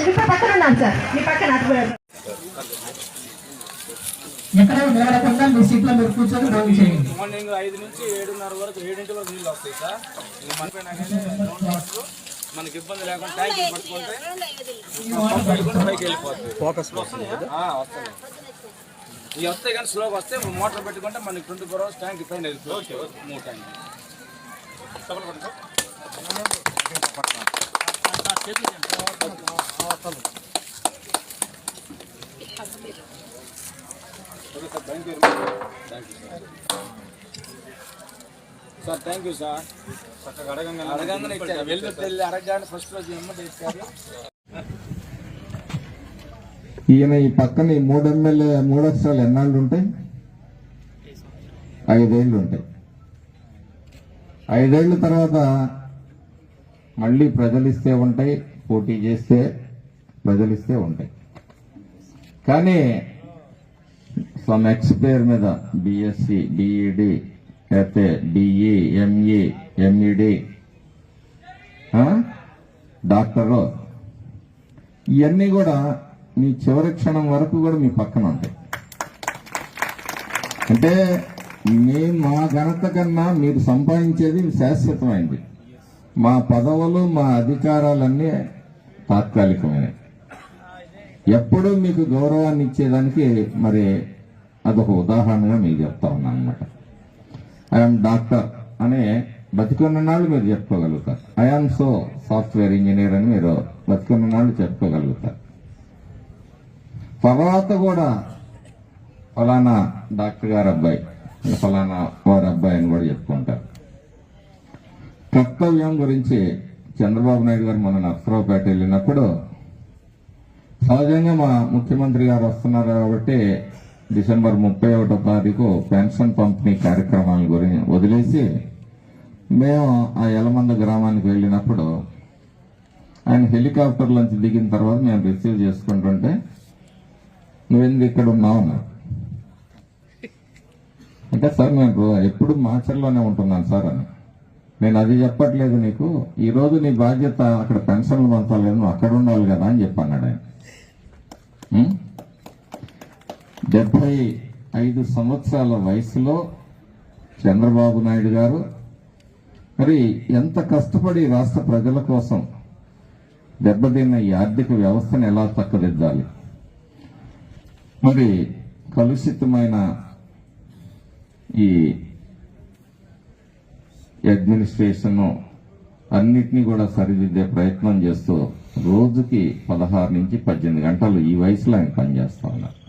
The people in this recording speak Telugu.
ఇప్పుడు పక్కన ఉన్నాను సార్. మీ పక్కన అటు ఎక్కడ నిలబడకుండా మీ సీట్లో మీరు కూర్చొని భోజనం చేయండి. మార్నింగ్ ఐదు నుంచి ఏడున్నర వరకు ఏడింటి వరకు నీళ్ళు వస్తాయి సార్. మనకి ఇబ్బంది లేకుండా ట్యాంక్ పట్టుకుంటే పైకి వెళ్ళిపోతుంది ఫోకస్ వస్తాయి ఇవి వస్తాయి కానీ స్లోగా వస్తే మోటార్ పెట్టుకుంటే మనకి ట్వంటీ ఫోర్ అవర్స్ ట్యాంక్ పైన వెళ్ళిపోతుంది. మూడు tank okay sir thank you sir చక్కగా అడగంగా అడగంగానే ఇచ్చారు వెళ్ళి వెళ్ళి అడగగానే ఫస్ట్ రోజు ఎమ్మటి ఇచ్చారు ఈయన ఈ పక్కన ఈ మూడు ఎమ్మెల్యే మూడు అక్షరాలు ఎన్నాళ్ళు ఉంటాయి? ఐదేళ్ళు ఉంటాయి. ఐదేళ్ళ తర్వాత మళ్ళీ ప్రజలిస్తే ఉంటాయి పోటీ చేస్తే ప్రజలిస్తే ఉంటాయి. కానీ సమ్ ఎక్స్ పేరు మీద బిఎస్సి బిఈడి లేకపోతే డిఈ ఎంఈ ఎంఈడి డాక్టరు ఇవన్నీ కూడా మీ చివరి క్షణం వరకు కూడా మీ పక్కన ఉంటాయి. అంటే మీ మా ఘనత కన్నా మీరు సంపాదించేది శాశ్వతమైంది. మా పదవులు మా అధికారాలన్నీ తాత్కాలికమైనవి. ఎప్పుడూ మీకు గౌరవాన్ని ఇచ్చేదానికి మరి అదొక ఉదాహరణగా మీకు చెప్తా ఉన్నాను అనమాట ఐఎమ్ డాక్టర్ అనే బతికున్న నాళ్ళు మీరు చెప్పుకోగలుగుతారు. ఐఎమ్ సో సాఫ్ట్వేర్ ఇంజనీర్ అని మీరు బతికున్న నాళ్ళు చెప్పుకోగలుగుతారు. తర్వాత కూడా ఫలానా డాక్టర్ గారు అబ్బాయి ఫలానా వారి అబ్బాయి అని కూడా చెప్పుకుంటారు. కర్తవ్యం గురించి చంద్రబాబు నాయుడు గారు మన నర్సరావుపేట వెళ్ళినప్పుడు సహజంగా మా ముఖ్యమంత్రి గారు వస్తున్నారు కాబట్టి డిసెంబర్ ముప్పై ఒకటో తారీఖు పెన్షన్ పంపిణీ కార్యక్రమాల గురించి వదిలేసి మేము ఆ యలమంద గ్రామానికి వెళ్ళినప్పుడు ఆయన హెలికాప్టర్లోంచి దిగిన తర్వాత మేము రిసీవ్ చేసుకుంటుంటే నువ్వెందుకు ఇక్కడ ఉన్నావు అన్నారు. అంటే సార్ నేను ఎప్పుడు మాచర్లోనే ఉంటున్నాను సార్ అని. నేను అది చెప్పట్లేదు నీకు. ఈరోజు నీ బాధ్యత అక్కడ పెన్షన్లు పంచాలేదు నువ్వు అక్కడ ఉండాలి కదా అని చెప్పన్నాడు ఆయన. డెబ్బై ఐదు సంవత్సరాల వయసులో చంద్రబాబు నాయుడు గారు మరి ఎంత కష్టపడి రాష్ట్ర ప్రజల కోసం దెబ్బతిన్న ఈ ఆర్థిక వ్యవస్థను ఎలా చక్కదిద్దాలి మరి కలుషితమైన ఈ అడ్మినిస్ట్రేషన్ అన్నిటినీ కూడా సరిదిద్దే ప్రయత్నం చేస్తూ రోజుకి పదహారు నుంచి పద్దెనిమిది గంటలు ఈ వయసులో ఆయన పనిచేస్తా ఉన్నారు.